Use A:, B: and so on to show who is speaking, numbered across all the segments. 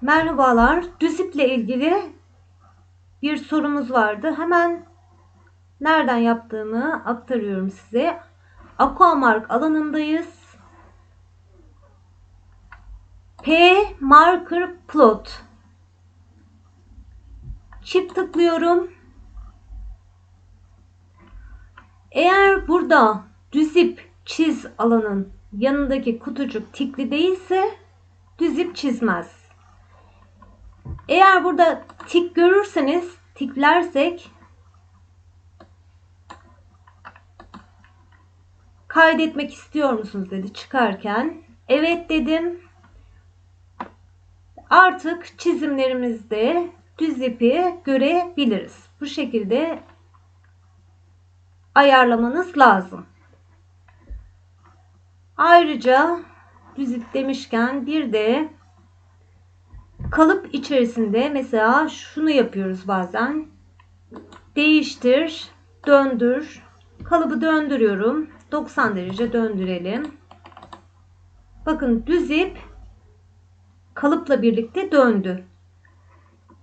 A: Merhabalar. Düzip'le ilgili bir sorumuz vardı. Hemen nereden yaptığımı aktarıyorum size. Aquamark alanındayız. P marker plot. Çift tıklıyorum. Eğer burada düzip çiz alanın yanındaki kutucuk tikli değilse düzip çizmez. Eğer burada tik görürseniz tiklersek kaydetmek istiyor musunuz dedi çıkarken. Evet dedim. Artık çizimlerimizde düz ipi görebiliriz. Bu şekilde ayarlamanız lazım. Ayrıca düz ip demişken bir de kalıp içerisinde mesela şunu yapıyoruz bazen. Değiştir, döndür. Kalıbı döndürüyorum. 90 derece döndürelim. Bakın düz ip kalıpla birlikte döndü.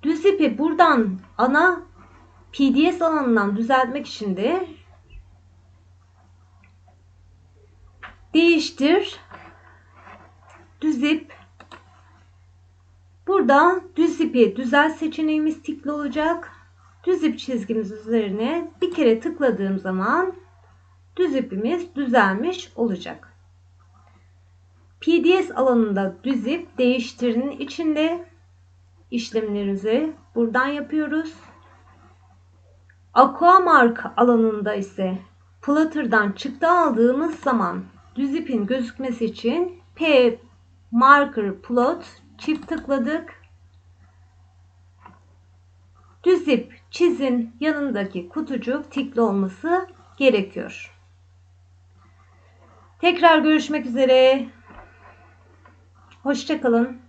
A: Düz ipi buradan ana PDS alanından düzeltmek için de değiştir düz ip burada düz ipi düzelt seçeneğimiz tikli olacak. Düz ip çizgimiz üzerine bir kere tıkladığım zaman düz ipimiz düzelmiş olacak. PDS alanında düz ip değiştirinin içinde işlemlerimizi buradan yapıyoruz. Aquamark alanında ise Flutter'dan çıktı aldığımız zaman düz ipin gözükmesi için P marker plot çift tıkladık. Düz ip çizin yanındaki kutucuk tikli olması gerekiyor. Tekrar görüşmek üzere. Hoşçakalın.